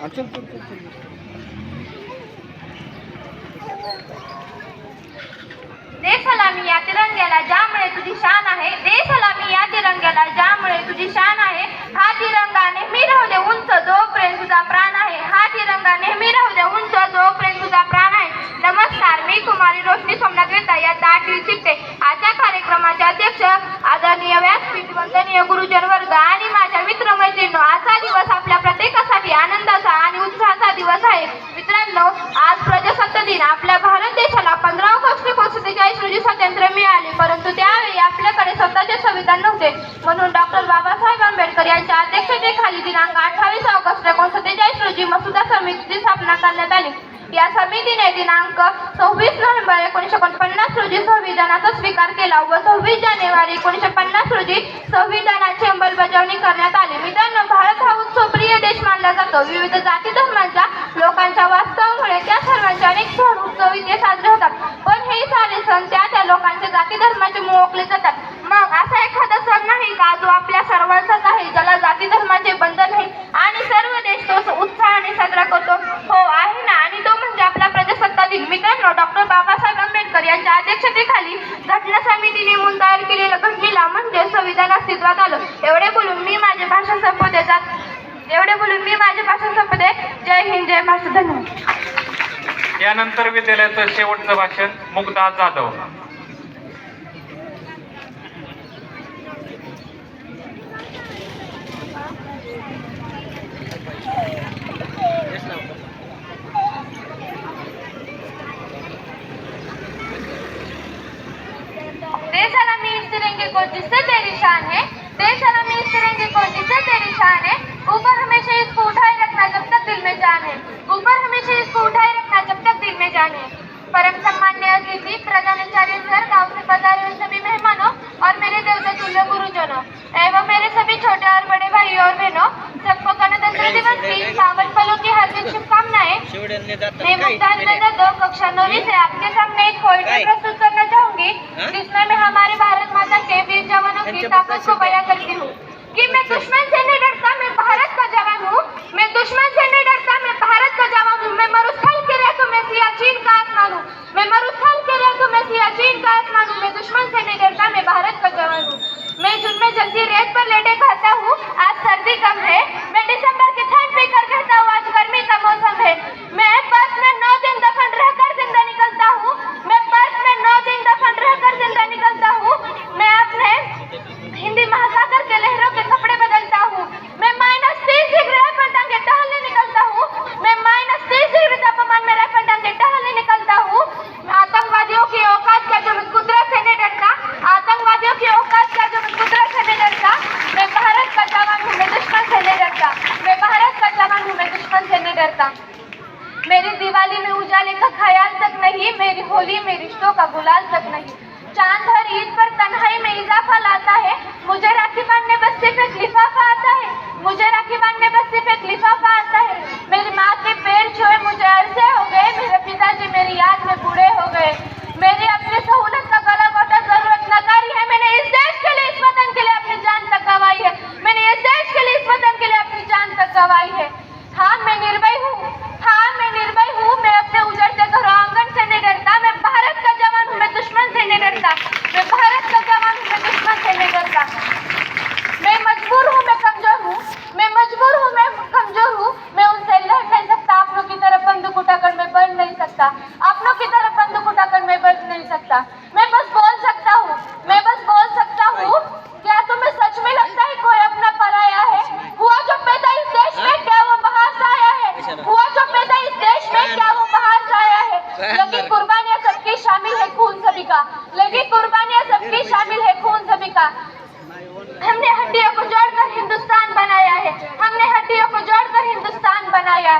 हा, चल चल चल चल दे सलामी या तिरंग्याला ज्यामुळे तुझी शान आहे दे सलामी या तिरंग्याला ज्यामुळे तुझी शान आहे हा तिरंगा नेहमी राहू दे उंच जोपर्यंत तुझा प्राण आहे हा तिरंगा नेहमी राहू दे उंच जोपर्यंत तुझा प्राण आहे. नमस्कार मी कुमारी रोशनी सोमनाथ वेता या दाटील शिकते आजच्या कार्यक्रमाचे अध्यक्ष आदरणीय व्यासपीठ वंदनीय गुरुजन वर्ग आणि माझ्या मित्र मैत्रिणी आजचा दिवस आपल्या प्रत्येकासाठी आनंदाचा आणि उत्साहाचा दिवस आहे मित्रांनो आज प्रजासत्ताक दिन आपल्या भारत देशाला पंधरा ऑगस्ट एकोणीसशे सत्तेचाळीस रोजी स्वातंत्र्य मिळाले परंतु त्यावेळी आपल्याकडे स्वतःचे संविधान नव्हते म्हणून डॉक्टर बाबासाहेब आंबेडकर खाली दिनांक अठ्ठावीस ऑगस्ट एकोणीसशे सत्तेचाळीस रोजी मसुदा समितीची स्थापना करण्यात आली. या समितीने दिनांक सव्वीस नोव्हेंबर एकोणीसशे एकोणपन्नास रोजी संविधानाचा स्वीकार केला व सव्वीस जानेवारी एकोणीसशे पन्नास रोजी संविधानाची अंमलबजावणी करण्यात आली. मित्रांनो भारत हा उत्सवप्रिय देश मानला जातो. विविध जाती धर्मांच्या लोकांच्या वास्तवामुळे त्या सर्वांचे अनेक सण उत्सव इथे साजरे होतात. पण हे सारे सण त्या त्या जाती धर्माचे ओळखले जातात. मग असा एखादा सण नाही का? जो आपल्या सर्वांचाच आहे ज्याला जाती धर्माचे बंधन नाही आणि सर्व देश तो उत्साहाने साजरा करतो. हो आहे ना? आणि तो म्हणजे आपला प्रजासत्ताक दिन मित्रांनो डॉक्टर बाबासाहेब आंबेडकर यांच्या अध्यक्षतेखाली घटना समितीने नेमून तयार केलेल्या घटनेला म्हणजे संविधान अस्तित्वात आलं. एवढे बोलून मी माझे भाषण संपवते. जात एवढे बोलून मी माझे भाषण संपवते. जय हिंद जय महाराष्ट्र. धन्यवाद. यानंतर विद्यालयाचं शेवटचं भाषण मुग्धा जाधव. गणतंत्र दिवस की पावन पलों की हार्दिक शुभकामनाएँ मैं काय? मुख्तार कक्षा नौवीं से आपके सामने एक पोएट्री प्रस्तुत करना चाहूँगी? जिसमें मैं हमारे भारत माता के वीर जवानों की ताकत को बयां करती हूँ. कि मैं दुश्मन से नहीं डरता मैं भारत का जवान हूँ. मैं दुश्मन से नहीं डरता मैं भारत का जवान हूँ. मैं मरुस्थल के रह तो मैं सियाचिन का आसमान हूँ. मैं मरुस्थल के रह तो मैं सियाचिन का आसमान हूँ. मैं दुश्मन से नहीं डरता मैं भारत का जवान हूँ. मैं जुल्म जल्दी रेत पर लेटे खाता हूँ. आज सर्दी कम है. चांद हर ईद पर तन्हाई में इजाफा लाता है। मुझे राखी बांधने बस से एक लिफाफा आता है मुझे राखी बांधने बस सिर्फ एक लिफाफा आता है मेरी माँ के पैर छुए मुझे अरसे हो गए मेरे पिताजी मेरी याद में बूढ़े हो गए मेरी अपनी सहूलत का गला घोटा जरूरत नकारी है मैंने इस देश के लिए इस वतन के लिए अपनी जान तक गवाई है मैंने इस देश के लिए इस वतन के लिए अपनी जान तक गवाई है हाँ मैं निर्भय हूँ हाँ मैं निर्भय हूँ मैं अपने उजड़ते घरों आंगन से नहीं डरता मैं भारत का जवान हूँ मैं दुश्मन से नहीं डरता मैं भारत का जवान हूँ मैं दुश्मन से नहीं डरता मैं मजबूर हूँ मैं कमजोर हूँ मैं मजबूर हूँ मैं कमजोर हूँ मैं उनसे लड़ नहीं सकता आप लोग की तरह बंदूक उठाकर मैं बढ़ नहीं सकता आप लोग की तरह बंदूक उठाकर मैं बढ़ नहीं सकता मैं बस बोल सकता हूँ मैं बस बोल सकता हूँ क्या तुम्हें सच में लगता है कोई अपना पराया है हुआ जो पैदा इस देश में क्या वो बाहर से आया है हुआ जो पैदा इस देश में क्या वो बाहर से आया है लेकिन कुर्बानियाँ सबकी शामिल है खून सभी का लेकिन कुर्बानियाँ सबकी शामिल है खून सभी का हमने हड्डियों को जोड़कर हिंदुस्तान बनाया है हमने हड्डियों को जोड़कर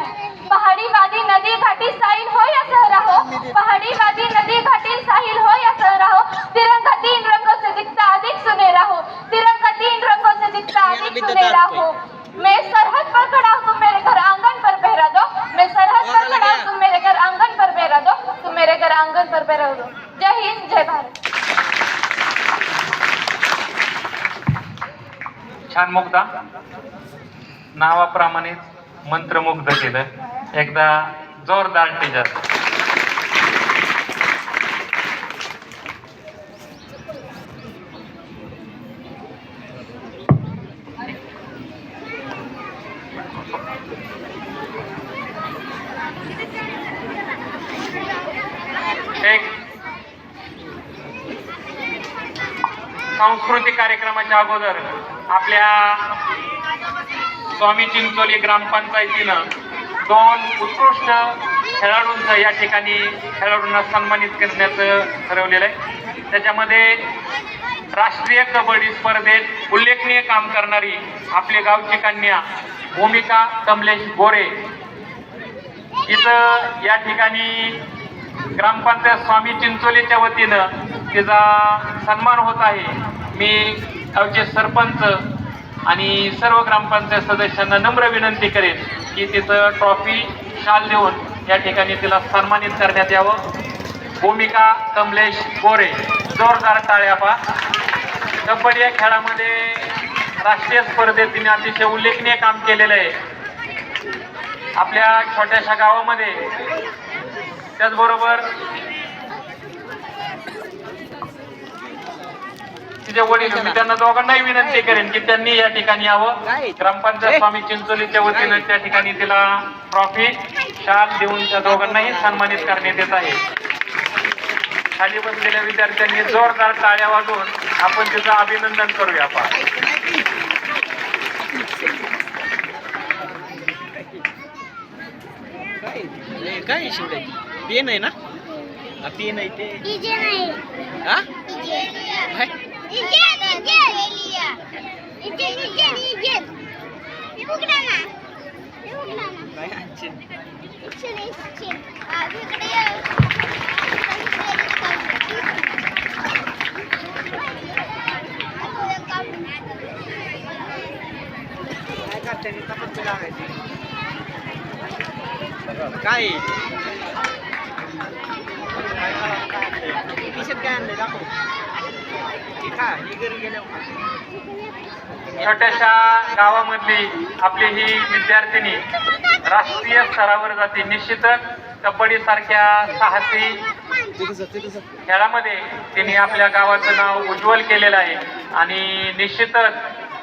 है पहाड़ी वादी नदी घाटी साहिल हो या सहरा हो पहाड़ी वादी नदी घाटी साहिल हो या सहरा हो तिरंगा तीन रंगों से दिखता अधिक सुनहरा हो तिरंगा तीन रंगों से दिखता अधिक सुनहरा हो मैं सरहद पर खड़ा हूँ तुम मेरे घर आंगन पर पहरा दो. मैं सरहद पर खड़ा हूँ तुम मेरे घर आंगन पर पहरा दो. तुम मेरे घर आंगन पर पहरा दो. जय हिंद जय भारत. छान मुग्धा. नावाप्रमाणेच मंत्रमुग्ध केलं. एकदा जोरदार टीचर एक. सांस्कृतिक कार्यक्रमाच्या अगोदर आपल्या स्वामी चिंचोली ग्रामपंचायतीनं दोन उत्कृष्ट खेळाडूंचं या ठिकाणी खेळाडूंना सन्मानित करण्याचं ठरवलेलं आहे. त्याच्यामध्ये राष्ट्रीय कबड्डी स्पर्धेत उल्लेखनीय काम करणारी आपली गावची कन्या भूमिका कमलेश गोरे. इथं या ठिकाणी ग्रामपंचायत स्वामी चिंचोलीच्या वतीनं तिचा सन्मान होत आहे. मी गावचे सरपंच आणि सर्व ग्रामपंचायत सदस्यांना नम्र विनंती करेन की तिचं ट्रॉफी शाल देऊन या ठिकाणी तिला सन्मानित करण्यात यावं. भूमिका कमलेश गोरे जोरदार टाळ्यापा. कबड्डी या खेळामध्ये राष्ट्रीय स्पर्धेत तिने अतिशय उल्लेखनीय काम केलेलं आहे. आपल्या छोट्याशा गावामध्ये त्याचबरोबर तिचे वडील मी त्यांना दोघांनाही विनंती करेन की त्यांनी या ठिकाणी यावं. ग्रामपंचायत स्वामी चिंचोलीच्या वतीनं त्या ठिकाणी तिला ट्रॉफी शाल देऊन त्या दोघांनाही सन्मानित करण्यात येत आहे. खाली बसलेल्या विद्यार्थ्यांनी जोरदार टाळ्या वाजवून आपण तिचं अभिनंदन करूया आपण. काय काय शिवडे पेन आहे ना? पेन आहे ते. हा? डीजे काय DJ DJ DJ DJ DJ हे उघडा ना हे उघडा ना काय आणशील? इच्छे नाही इच्छे आ इकडे ये. काय करते नी तपासणी लागायची काय काय करा- काय आणलंय? खिशात काय आणलंय दाखव छोट्याशा गावामधली आपली ही विद्यार्थिनी राष्ट्रीय स्तरावर जाते. निश्चितच कबड्डी सारख्या साहसी खेळामध्ये तिने आपल्या गावाचं नाव उज्ज्वल केलेलं आहे. आणि निश्चितच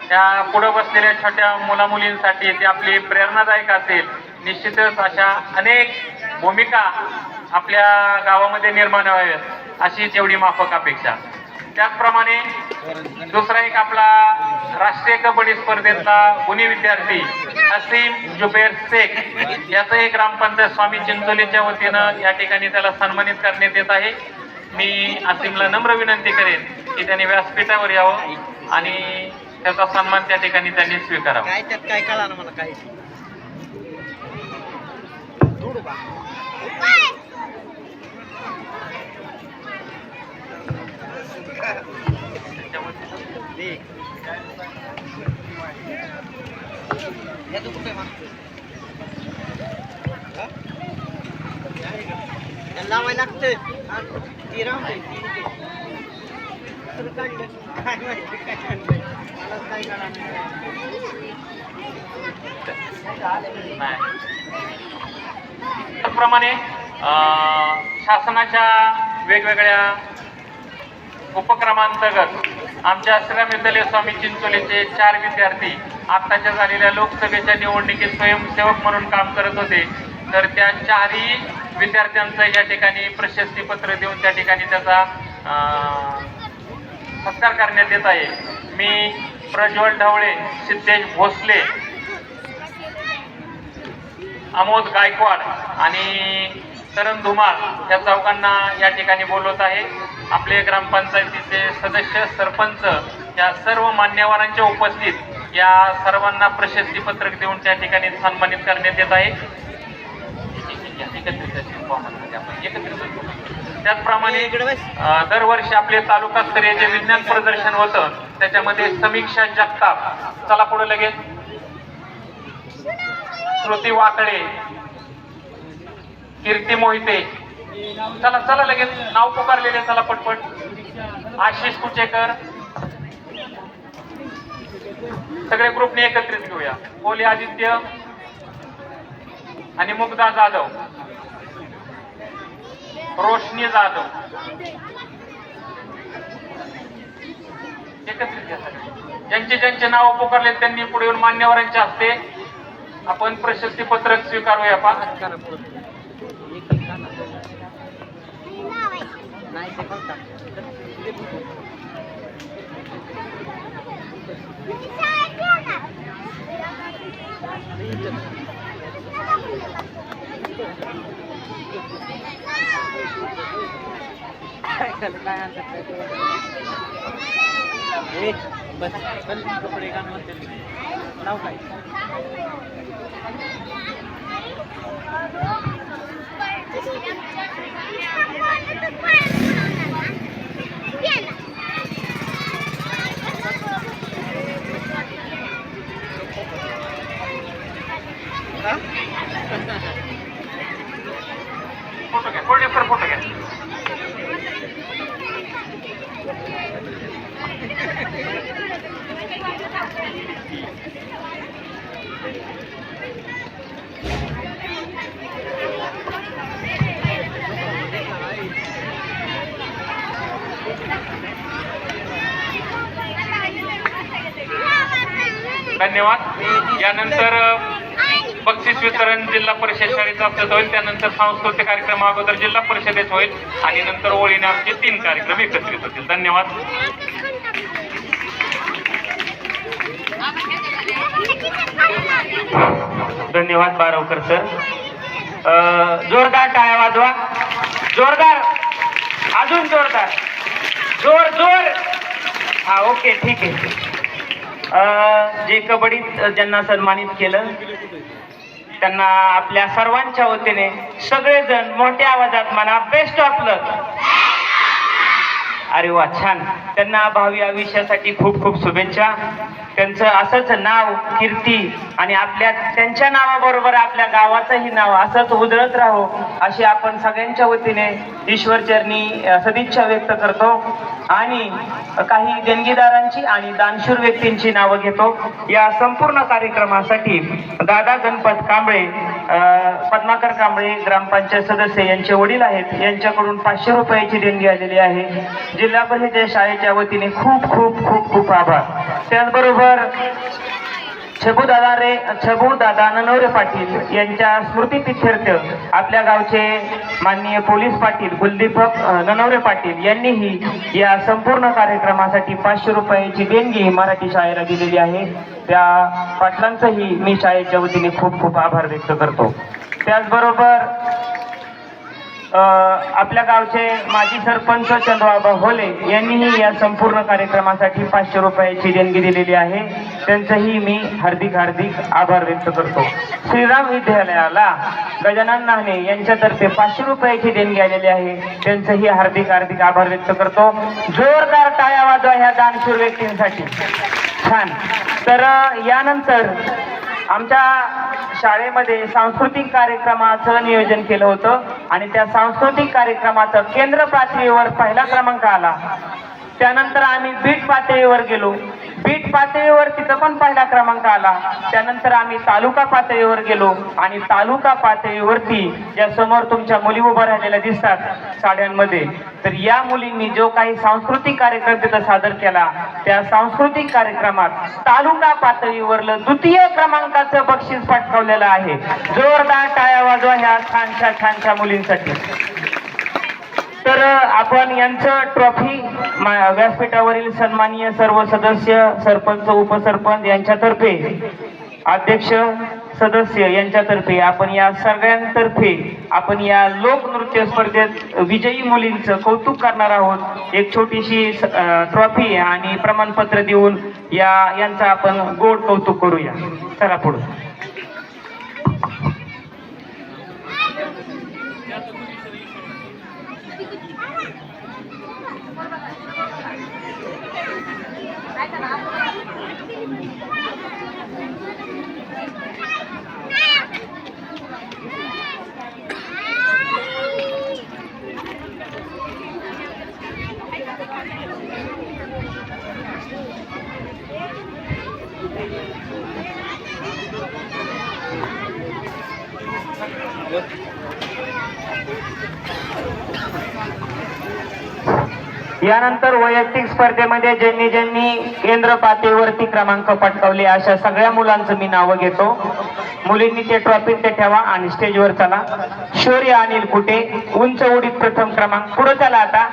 त्या पुढं बसलेल्या छोट्या मुलामुलींसाठी ती आपली प्रेरणादायक असेल निश्चितच अशा अनेक भूमिका आपल्या गावामध्ये निर्माण व्हाव्यात. अशी तेवढी माफक अपेक्षा. त्याचप्रमाणे दुसरा एक आपला राष्ट्रीय कबड्डी स्पर्धेचा गुणी विद्यार्थी असीम जुबेर शेख. याचं एक ग्रामपंचायत स्वामी चिंचोलीच्या वतीनं या ठिकाणी त्याला सन्मानित करण्यात येत आहे. मी असीमला नम्र विनंती करेन की त्याने व्यासपीठावर यावं आणि त्याचा सन्मान त्या ठिकाणी त्यांनी स्वीकारावा. काय त्यात काय कळा ना मला काय? लावाय या लागतं ती राहते काढलं. काय माहिती काय मला काय त्याचप्रमाणे शासनाच्या वेगवेगळ्या उपक्रमांतर्गत आमच्या आश्रम विद्यालय स्वामी चिंचोलीचे चार विद्यार्थी आत्ताच्या झालेल्या लोकसभेच्या निवडणुकीत स्वयंसेवक म्हणून काम करत होते. तर त्या चारही विद्यार्थ्यांचं या ठिकाणी प्रशस्तीपत्र देऊन त्या ठिकाणी त्याचा सत्कार करण्यात येत आहे. मी प्रज्वल ढवळे सिद्धेश भोसले अमोद गायकवाड आणि तरण धुमाळ या चौघांना या ठिकाणी बोलवत आहे. आपले ग्रामपंचायतीचे सदस्य सरपंच या सर्व मान्यवरांच्या उपस्थित या सर्वांना प्रशस्तीपत्रक देऊन त्या ठिकाणी सन्मानित करण्यात येत आहे. त्याचप्रमाणे दरवर्षी आपले तालुकास्तरीय जे विज्ञान प्रदर्शन होतं त्याच्यामध्ये समीक्षा जगताप. चला पुढे लगेच. श्रुती वाकळे कीर्ती मोहिते चला चला लगेच. नाव पुकारलेले चला पटपट. आशिष कुचेकर. सगळे ग्रुपने एकत्रित घेऊया. कोली आदित्य आणि मुग्धा जाधव. रोशनी जाधव. एकत्रित घ्या ज्यांचे ज्यांचे नाव पुकारले त्यांनी पुढे येऊन मान्यवरांच्या हस्ते आपण प्रशस्ती पत्रक स्वीकारूया. पा नाही ते फक्त काय झालं काय आणतात काय ते? ए, बस चल कपडे घाल म्हणते नाव काय फोटो घ्या फोल्ड सर फोटो घ्या धन्यवाद. यानंतर बक्षीस वितरण जिल्हा परिषद शाळेचं आपलं होईल. त्यानंतर सांस्कृतिक कार्यक्रम अगोदर जिल्हा परिषदेत होईल. आणि नंतर ओळीने आमचे तीन कार्यक्रम एकत्रित होतील. धन्यवाद. धन्यवाद बारवकर सर. जोरदार टाळ्या वाजवा. जोरदार. अजून जोरदार. जोर जोर! हा ओके ठीक आहे. जे कबड्डीत ज्यांना सन्मानित केलं त्यांना आपल्या सर्वांच्या वतीने सगळेजण मोठ्या आवाजात म्हणा बेस्ट ऑफ लक अरे वा छान. त्यांना भावी आयुष्यासाठी खूप खूप शुभेच्छा. त्यांचं असंच नाव कीर्ती आणि आपल्या त्यांच्या नावाबरोबर आपल्या गावाचंही नाव असंच उधळत राहो अशी आपण सगळ्यांच्या वतीने ईश्वरचरणी सदिच्छा व्यक्त करतो. आणि काही देणगीदारांची आणि दानशूर व्यक्तींची नावं घेतो. या संपूर्ण कार्यक्रमासाठी दादा गणपत कांबळे पद्माकर कांबळे ग्रामपंचायत सदस्य यांचे वडील आहेत. यांच्याकडून पाचशे रुपयाची देणगी आलेली आहे. जिल्हा परिषद शाळेच्या वतीने खूप खूप खूप खूप आभार. त्याचबरोबर छबू दादा रे छबू दादा ननवरे पाटील यांच्या स्मृतीप्रित्यर्थ आपल्या गावचे माननीय पोलीस पाटील कुलदीपक ननवरे पाटील यांनीही या संपूर्ण कार्यक्रमासाठी पाचशे रुपयाची देणगी मराठी शाळेला दिलेली आहे. त्या पाटलांचंही मी शाळेच्या वतीने खूप खूप आभार व्यक्त करतो. त्याचबरोबर आपल्या गावचे माजी सरपंच चंद्रबाबा होले यांनीही या संपूर्ण कार्यक्रमासाठी पाचशे रुपयाची देणगी दिलेली आहे. त्यांचंही मी हार्दिक हार्दिक आभार व्यक्त करतो. श्रीराम विद्यालयाला गजानन नाहने यांच्यातर्फे पाचशे रुपयाची देणगी आलेली आहे. त्यांचंही हार्दिक हार्दिक आभार व्यक्त करतो. जोरदार टाळ्या वाजवा ह्या दानशूर व्यक्तींसाठी. छान. तर यानंतर आमच्या शाळेमध्ये सांस्कृतिक कार्यक्रमाचं नियोजन केलं होतं आणि त्या सांस्कृतिक कार्यक्रमाचं केंद्र पातळीवर पहिला क्रमांक आला. त्यानंतर आम्ही बीट पातळीवर गेलो. बीट पातळीवर तिथं पण पहिला क्रमांक आला. त्यानंतर आम्ही तालुका पातळीवर गेलो आणि तालुका पातळीवरती या समोर तुमच्या मुली उभ्या राहिलेल्या दिसतात साड्यांमध्ये. तर या मुलींनी जो काही सांस्कृतिक कार्यक्रम तिथं सादर केला त्या सांस्कृतिक कार्यक्रमात तालुका पातळीवरलं द्वितीय क्रमांकाचं बक्षीस पटकावलेलं आहे. जोरदार टाळ्या वाजवा ह्या छानशा छानशा मुलींसाठी. तर आपण यांचं ट्रॉफी व्यासपीठावरील सन्माननीय सर्व सदस्य सरपंच उपसरपंच यांच्यातर्फे अध्यक्ष सदस्य यांच्यातर्फे आपण या सगळ्यांतर्फे आपण या लोकनृत्य स्पर्धेत विजयी मुलींचं कौतुक करणार आहोत. एक छोटीशी ट्रॉफी आणि प्रमाणपत्र देऊन या यांचं आपण गोड कौतुक करूया. चला पुढे. यानंतर वैयक्तिक स्पर्धेमध्ये ज्यांनी ज्यांनी केंद्र पातळीवरती क्रमांक पटकावले अशा सगळ्या मुलांचं मी नावं घेतो. मुलींनी ते ट्रॉफी ते ठेवा आणि स्टेजवर चला. शौर्य अनिल कुटे उंच उडीत प्रथम क्रमांक. पुढे चला आता.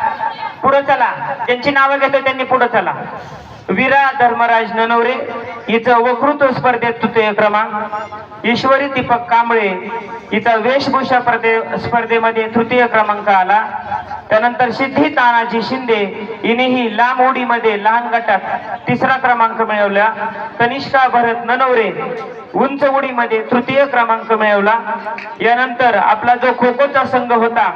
पुढे चला. ज्यांची नावं घेतो त्यांनी पुढे चला. विरा धर्मराज ननवरे हिचं वक्तृत्व स्पर्धेत तृतीय क्रमांक ईश्वरी दीपक कांबळे हिचा वेशभूषा स्पर्धे स्पर्धेमध्ये तृतीय क्रमांक आला. त्यानंतर सिद्धी तानाजी शिंदे हिनेही लांब उडीमध्ये लहान गटात तिसरा क्रमांक मिळवला. कनिष्का भरत ननवरे उंच उडीमध्ये तृतीय क्रमांक मिळवला. यानंतर आपला जो खो खोचा संघ होता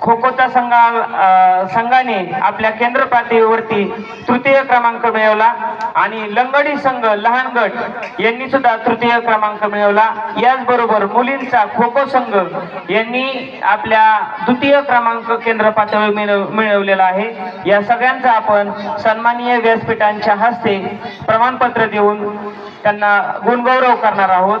खो खोच्या संघा संघाने आपल्या केंद्र पातळीवरती तृतीय क्रमांक मिळवला आणि लंगडी संघ लहान गट यांनी सुद्धा तृतीय क्रमांक मिळवला. याचबरोबर मुलींचा खो खो संघ यांनी आपल्या द्वितीय क्रमांक केंद्र पातळी मिळवलेला आहे. या सगळ्यांचा आपण सन्माननीय व्यासपीठांच्या हस्ते प्रमाणपत्र देऊन त्यांना गुणगौरव करणार आहोत.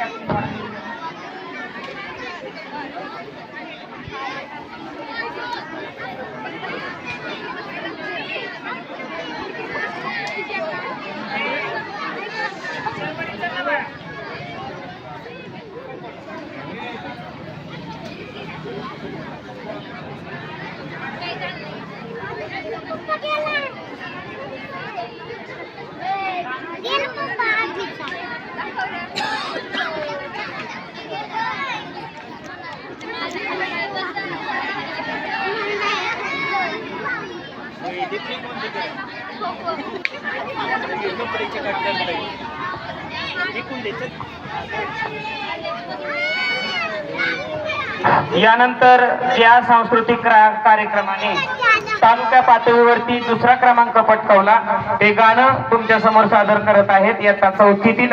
আপনি यानंतर या सांस्कृतिक कार्यक्रमाने तालुक्या पातळीवरती दुसरा क्रमांक पटकावला ते गाणं तुमच्यासमोर सादर करत आहेत. या चौथीतील